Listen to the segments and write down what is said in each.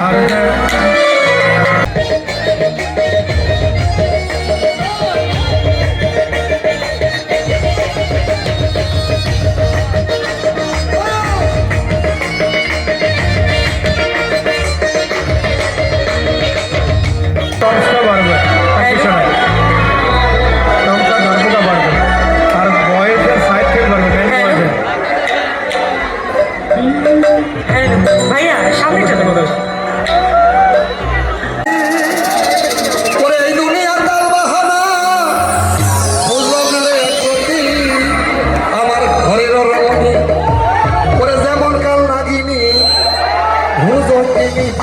আর Stop.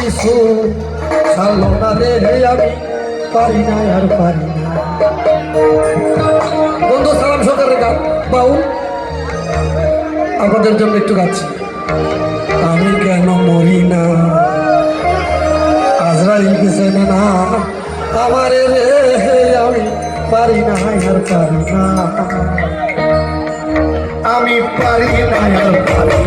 কিছু আমি পারি না আর পারি না। বন্ধু, সালাম সরকারের গান বাউল আপনাদের জন্য একটু গাচ্ছি। আমি কেন মরি না? আজরাইল পিছনে না আমার রে, আমি পারি না আর পারি না। আমি পারি না আর পারি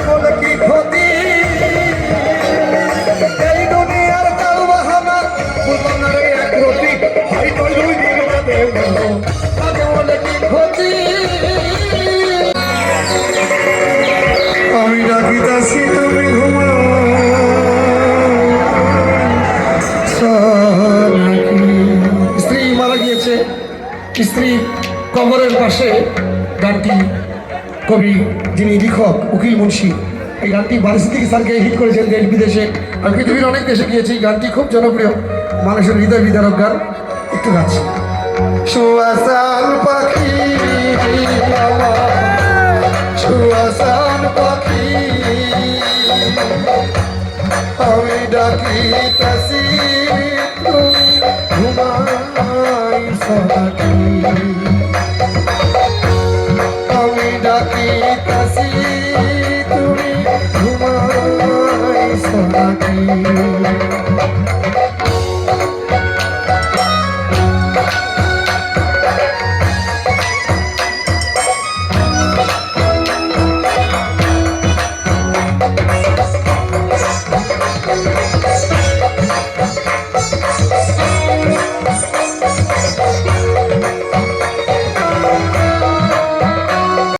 স্ত্রী মারা গিয়েছে স্ত্রী কবরের পাশে গানটি কবি যিনি লিখক উকিল মুন্সি। এই গানটি বারিস্তিক স্যারকে হিট করেছেন দেশ বিদেশে। আমি পৃথিবীর অনেক দেশে গিয়েছি গানটি খুব জনপ্রিয় মানুষের হৃদয় বিদারক গান। একটু সনাকি আমি ডাকি তাসি 你。